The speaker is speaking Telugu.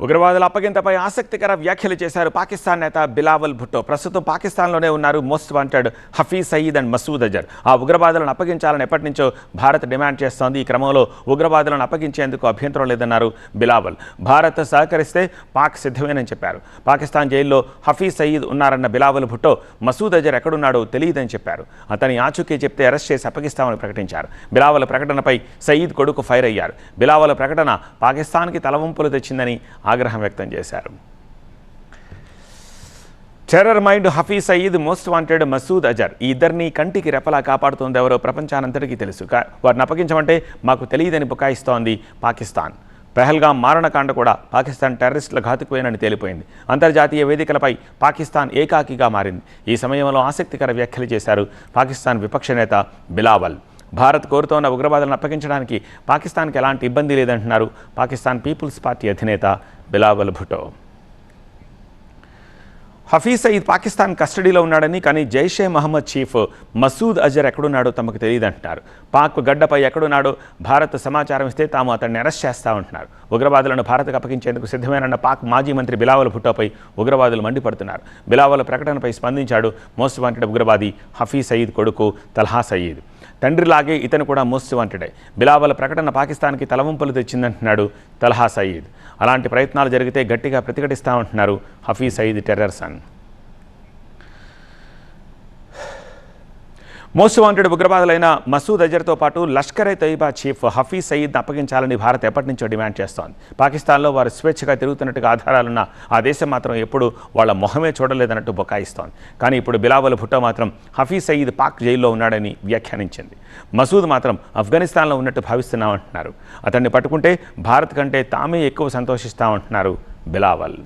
ఉగ్రవాదుల అప్పగింతపై ఆసక్తికర వ్యాఖ్యలు చేశారు పాకిస్తాన్ నేత బిలావల్ భుట్టో. ప్రస్తుతం పాకిస్తాన్లోనే ఉన్నారు most wanted Hafiz Saeed and Masood Azhar. ఆ ఉగ్రవాదులను అప్పగించాలని ఎప్పటి నుంచో భారత్ డిమాండ్ చేస్తోంది. ఈ క్రమంలో ఉగ్రవాదులను అప్పగించేందుకు అభ్యంతరం లేదన్నారు బిలావల్. భారత్ సహకరిస్తే పాక్ సిద్ధమేనని చెప్పారు. పాకిస్తాన్ జైల్లో హఫీజ్ సయీద్ ఉన్నారన్న బిలావల్ భుట్టో మసూద్ అజర్ ఎక్కడున్నాడో తెలియదని చెప్పారు. అతని ఆచూకీ చెప్తే అరెస్ట్ చేసి అప్పగిస్తామని ప్రకటించారు. బిలావల్ ప్రకటనపై సయీద్ కొడుకు ఫైర్ అయ్యారు. బిలావల్ ప్రకటన పాకిస్తాన్కి తలవంపులు తెచ్చిందని ఆగ్రహం వ్యక్తం చేశారు. Terror mind Hafiz Saeed most wanted Masood Azhar ఈ ఇద్దరిని కంటికి రెపలా కాపాడుతోంది ఎవరో ప్రపంచానంతటికీ తెలుసు. వారిని అప్పగించమంటే మాకు తెలియదని బుకాయిస్తోంది పాకిస్తాన్. పెహల్గాం మారణకాండ కూడా పాకిస్తాన్ టెర్రరిస్టుల ఘాతుకుపోయినని తేలిపోయింది. అంతర్జాతీయ వేదికలపై పాకిస్తాన్ ఏకాకిగా మారింది. ఈ సమయంలో ఆసక్తికర వ్యాఖ్యలు చేశారు పాకిస్తాన్ విపక్ష నేత బిలావల్. భారత్ కోరుతోన్న ఉగ్రవాదులను అప్పగించడానికి పాకిస్తాన్కి ఎలాంటి ఇబ్బంది లేదంటున్నారు పాకిస్తాన్ పీపుల్స్ పార్టీ అధినేత బిలావల్ భుటో. హఫీజ్ సయీద్ పాకిస్తాన్ కస్టడీలో ఉన్నాడని కానీ జైషే మహమ్మద్ చీఫ్ మసూద్ అజర్ ఎక్కడున్నాడో తమకు తెలియదంటున్నారు. పాక్ గడ్డపై ఎక్కడున్నాడో భారత్ సమాచారం ఇస్తే తాము అతన్ని అరెస్ట్ చేస్తామంటున్నారు ఉగ్రవాదులను భారత్కు అప్పగించేందుకు సిద్ధమేనన్న పాక్ మాజీ మంత్రి బిలావల్ భుట్టోపై ఉగ్రవాదులు మండిపడుతున్నారు. బిలావల్ ప్రకటనపై స్పందించాడు మోస్ట్ వాంటెడ్ ఉగ్రవాది హఫీజ్ సయీద్ కొడుకు తల్హా సయీద్. తండ్రిలాగే ఇతను కూడా మోస్ట్ వాంటెడే బిలావల్ ప్రకటన పాకిస్తాన్కి తలవంపులు తెచ్చిందంటున్నాడు తల్హా సయీద్. అలాంటి ప్రయత్నాలు జరిగితే గట్టిగా ప్రతిఘటిస్తామంటున్నారు Hafiz Saeed terror most wanted ఉగ్రవాదులైన Masood అజర్తో పాటు లష్కర్ ఏ తయిబా చీఫ్ హఫీజ్ సయీద్ని అప్పగించాలని భారత్ ఎప్పటి నుంచో డిమాండ్ చేస్తోంది. పాకిస్తాన్లో వారు స్వేచ్ఛగా తిరుగుతున్నట్టుగా ఆధారాలున్న ఆ దేశం మాత్రం ఎప్పుడు వాళ్ళ మొహమే చూడలేదన్నట్టు బొకాయిస్తోంది. కానీ ఇప్పుడు బిలావల్ భుట్టో మాత్రం హఫీజ్ సయీద్ పాక్ జైల్లో ఉన్నాడని వ్యాఖ్యానించింది. మసూద్ మాత్రం ఆఫ్ఘనిస్తాన్లో ఉన్నట్టు భావిస్తున్నామంటున్నారు. అతన్ని పట్టుకుంటే భారత్ కంటే తామే ఎక్కువ సంతోషిస్తామంటున్నారు బిలావల్.